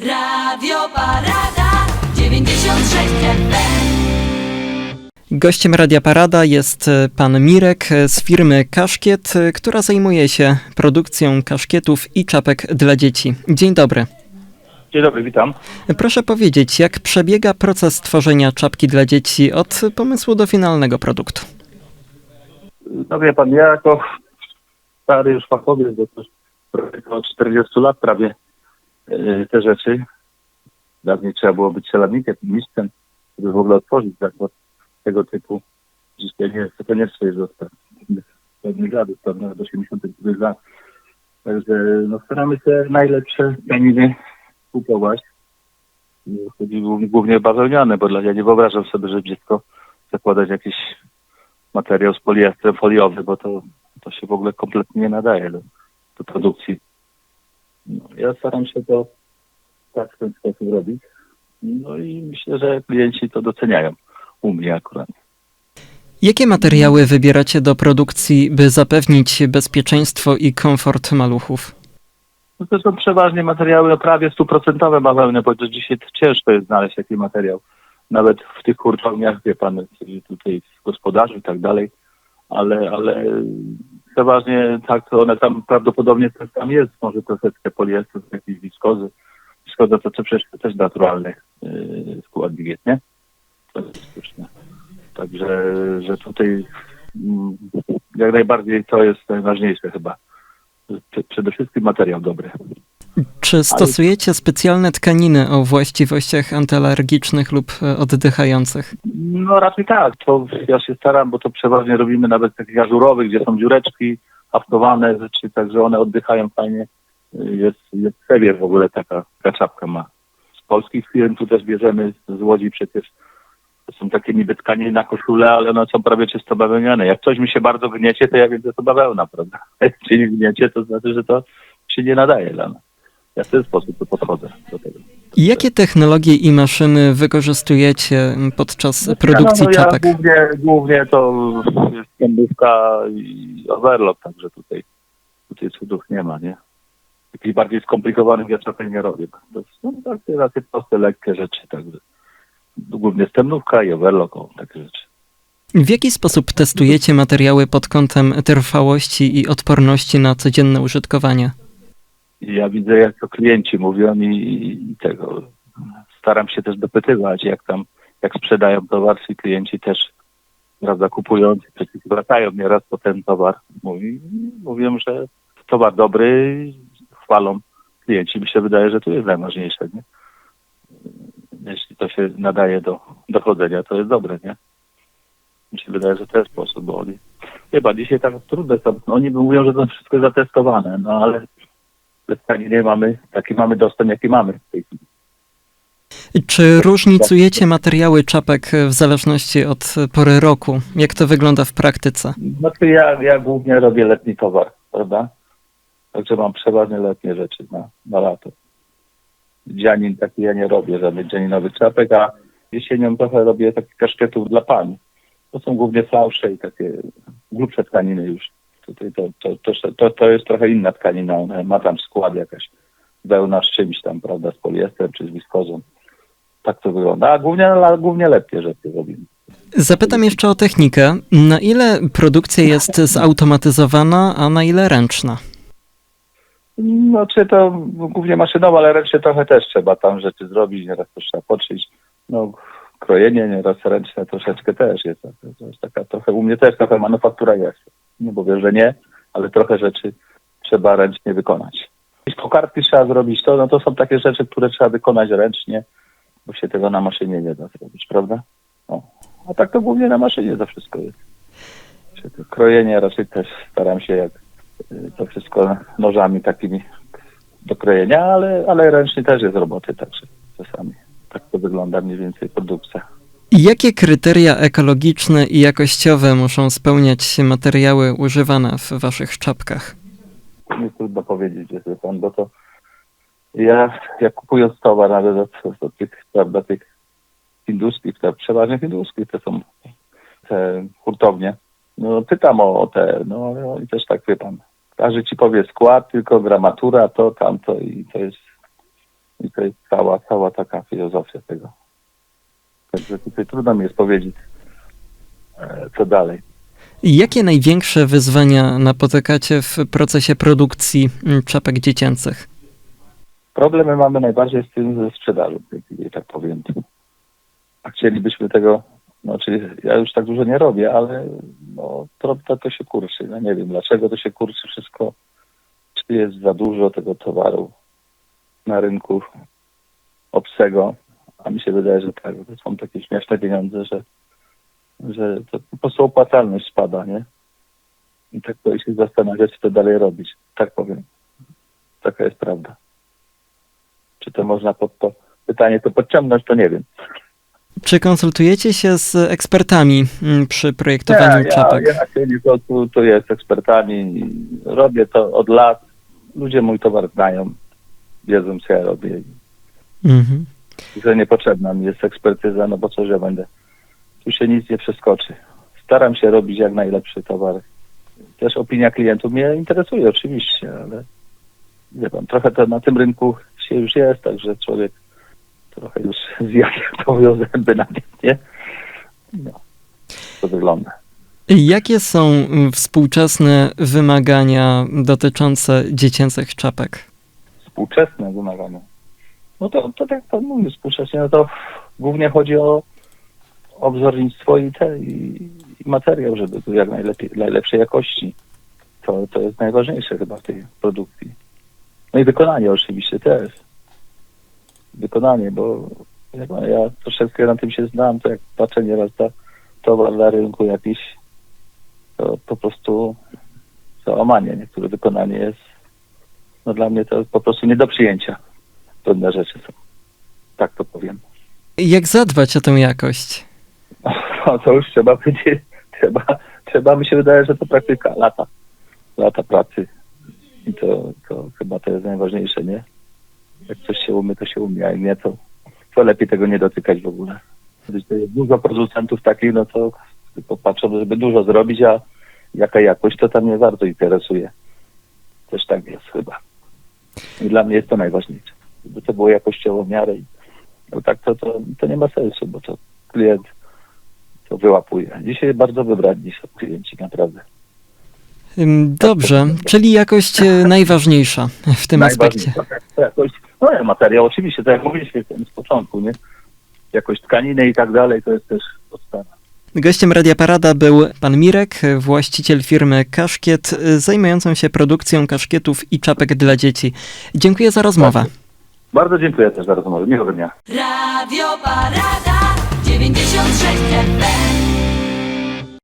Radio Parada 96 FM. Gościem Radia Parada jest e, pan Mirek e, z firmy Kaszkiet, e, która zajmuje się produkcją kaszkietów i czapek dla dzieci. Dzień dobry. Dzień dobry, witam. Proszę powiedzieć, jak przebiega proces tworzenia czapki dla dzieci od pomysłu do finalnego produktu? No wie pan, ja jako stary już fachowiec, bo to już od 40 lat prawie te rzeczy. Dawniej trzeba było być celownikiem, mistrzem, żeby w ogóle otworzyć zakład tego typu. Dzisiaj nie, to nie jest został. Pewnych lat, to nawet 80 lat. Także no, staramy się najlepsze tkaniny kupować. Chodzi głównie- głównie bawełniane, bo dla, ja nie wyobrażam sobie, że dziecko zakładać jakiś materiał z poliestrem foliowy, bo to, to się w ogóle kompletnie nie nadaje do, do produkcji. No, ja staram się to tak w ten sposób robić. No i myślę, że klienci to doceniają. U mnie akurat. Jakie materiały wybieracie do produkcji, by zapewnić bezpieczeństwo i komfort maluchów? No to są przeważnie materiały no prawie stuprocentowe bawełny, bo dzisiaj ciężko jest znaleźć taki materiał. Nawet w tych hurtowniach, wie pan, tutaj w gospodarzu i tak dalej, ale, ale przeważnie tak, one tam prawdopodobnie też tam jest, może troszeczkę poliestru, jakiejś wiskozy. Wiskoza to, przecież też naturalny yy, składnik jest, nie? To jest sztuczne. Także, że tutaj mm, jak najbardziej to jest najważniejsze chyba. Prze- Przede wszystkim materiał dobry. Czy stosujecie specjalne tkaniny o właściwościach antyalergicznych lub e, oddychających? No raczej tak. To ja się staram, bo to przeważnie robimy nawet takich ażurowych, gdzie są dziureczki haftowane rzeczy, także one oddychają fajnie. Jest, jest w ogóle taka, taka czapka ma. Z polskich firm tu też bierzemy z Łodzi przecież. To są takie niby tkaniny na koszule, ale one są prawie czysto bawełniane. Jak coś mi się bardzo gniecie, to ja wiem, że to bawełna, prawda? Nie gniecie, to znaczy, że to się nie nadaje dla nas. Ja w ten sposób podchodzę do tego. Jakie technologie i maszyny wykorzystujecie podczas produkcji no, ja czapek? Głównie, głównie to jest kębówka i overlock, także tutaj, tutaj cudów nie ma, nie? Jakichś bardziej skomplikowanych ja czapek nie robię. To są takie, takie proste, lekkie rzeczy, także głównie stemnówka i overlock, o, takie rzeczy. W jaki sposób testujecie materiały pod kątem trwałości i odporności na codzienne użytkowanie? Ja widzę, jak to klienci mówią i, i tego. Staram się też dopytywać, jak tam, jak sprzedają towar, czy klienci też, prawda, kupujący, przecież wracają nieraz po ten towar. Mówi, mówią, że towar dobry, chwalą klienci. Mi się wydaje, że to jest najważniejsze, nie? Jeśli to się nadaje do dochodzenia, to jest dobre, nie? Mi się wydaje, że to jest sposób, bo oni, chyba dzisiaj tak trudne są, oni mówią, że to wszystko jest zatestowane, no ale ale nie mamy, taki mamy dostęp, jaki mamy w tej chwili. Czy różnicujecie materiały czapek w zależności od pory roku? Jak to wygląda w praktyce? Znaczy ja, ja głównie robię letni towar, prawda? Także mam przeważnie letnie rzeczy na, na lato. Dzianin taki ja nie robię, żadnych dzianinowych czapek, a jesienią trochę robię takich kaszketów dla pań. To są głównie flausze i takie grubsze tkaniny już. Tutaj to, to, to, to, to jest trochę inna tkanina, ona ma tam skład jakaś wełna z czymś tam, prawda, z poliestrem czy z wiskozą. Tak to wygląda, a głównie, a głównie lepkie rzeczy robimy. Zapytam jeszcze o technikę. Na ile produkcja jest zautomatyzowana, a na ile ręczna? No, czy to głównie maszynowo, ale ręcznie trochę też trzeba tam rzeczy zrobić, nieraz to trzeba poczyć. No, krojenie nieraz ręczne troszeczkę też jest. To jest taka trochę, u mnie też trochę manufaktura jest. Nie mówię, że nie, ale trochę rzeczy trzeba ręcznie wykonać. Jeśli kokardki trzeba zrobić, to, no to są takie rzeczy, które trzeba wykonać ręcznie, bo się tego na maszynie nie da zrobić, prawda? No. A tak to głównie na maszynie to wszystko jest. Krojenie raczej też staram się jak y, to wszystko nożami takimi do krojenia, ale, ale ręcznie też jest roboty także czasami. Tak to wygląda mniej więcej produkcja. Jakie kryteria ekologiczne i jakościowe muszą spełniać materiały używane w waszych czapkach? Nie trudno powiedzieć, że pan, bo to ja, ja kupując towar nawet od, od tych, prawda, tych hinduskich, te, przeważnie hinduskich, to są te hurtownie, no pytam o, o te, no, i też tak wie pan, każdy ci powie skład, tylko gramatura, to, tamto i to jest I to jest cała, cała taka filozofia tego. Także tutaj trudno mi jest powiedzieć, e, co dalej. Jakie największe wyzwania napotykacie w procesie produkcji mm, czapek dziecięcych? Problemy mamy najbardziej z tym ze sprzedażą, jak tak powiem. A chcielibyśmy tego, no czyli ja już tak dużo nie robię, ale no to, to, to się kurczy. No nie wiem dlaczego to się kurczy wszystko. Czy jest za dużo tego towaru na rynku obcego, a mi się wydaje, że tak, to są takie śmieszne pieniądze, że, że to po prostu opłacalność spada, nie? I tak to się zastanawiać, co dalej robić. Tak powiem. Taka jest prawda. Czy to można pod to pytanie to podciągnąć, to nie wiem. Czy konsultujecie się z ekspertami mm, przy projektowaniu ja, czapek? ja się nie konsultuję z ekspertami. Robię to od lat. Ludzie mój towar znają. Wiedzą, co ja robię. Mhm. I że niepotrzebna mi jest ekspertyza, no bo co, że ja będę. Tu się nic nie przeskoczy. Staram się robić jak najlepszy towar. Też opinia klientów mnie interesuje oczywiście, ale wie pan, trochę to na tym rynku się już jest, także człowiek trochę już zjadł, mówią, zęby na tym, nie? No, to wygląda. Jakie są mm, współczesne wymagania dotyczące dziecięcych czapek? Współczesne wymagania. No to, to tak pan mówi, współcześnie, no to głównie chodzi o, o wzornictwo i, te, i, i materiał, żeby był jak najlepiej, najlepszej jakości. To, to jest najważniejsze chyba w tej produkcji. No i wykonanie oczywiście też. Wykonanie, bo jak pan, ja troszeczkę na tym się znam, to jak patrzę nieraz na towar na rynku jakiś, to po prostu załamanie. Niektóre wykonanie jest, no dla mnie to po prostu nie do przyjęcia. Pewne rzeczy są. Tak to powiem. Jak zadbać o tę jakość? No to już trzeba będzie, trzeba, trzeba mi się wydaje, że to praktyka, lata, lata pracy. I to, to chyba to jest najważniejsze, nie? Jak coś się umie, to się umie, a nie, to, to lepiej tego nie dotykać w ogóle. Dużo producentów takich, no to tylko patrzą, żeby dużo zrobić, a jaka jakość, to tam nie bardzo interesuje. Też tak jest chyba. I dla mnie jest to najważniejsze. Żeby to było jakościowo w miarę. No tak to, to, to nie ma sensu, bo to klient to wyłapuje. Dzisiaj bardzo wybradni są klienci, naprawdę. Dobrze, czyli jakość e, najważniejsza w tym aspekcie. Tak. To jakość, no ja, materiał oczywiście, tak jak mówiliśmy z początku, nie? Jakość tkaniny i tak dalej, to jest też podstawa. Gościem Radia Parada był pan Mirek, właściciel firmy Kaszkiet, y, zajmującą się produkcją kaszkietów i czapek dla dzieci. Dziękuję za rozmowę. Bardzo dziękuję też za rozmowę. Miłego dnia. Radio Parada 96 FM.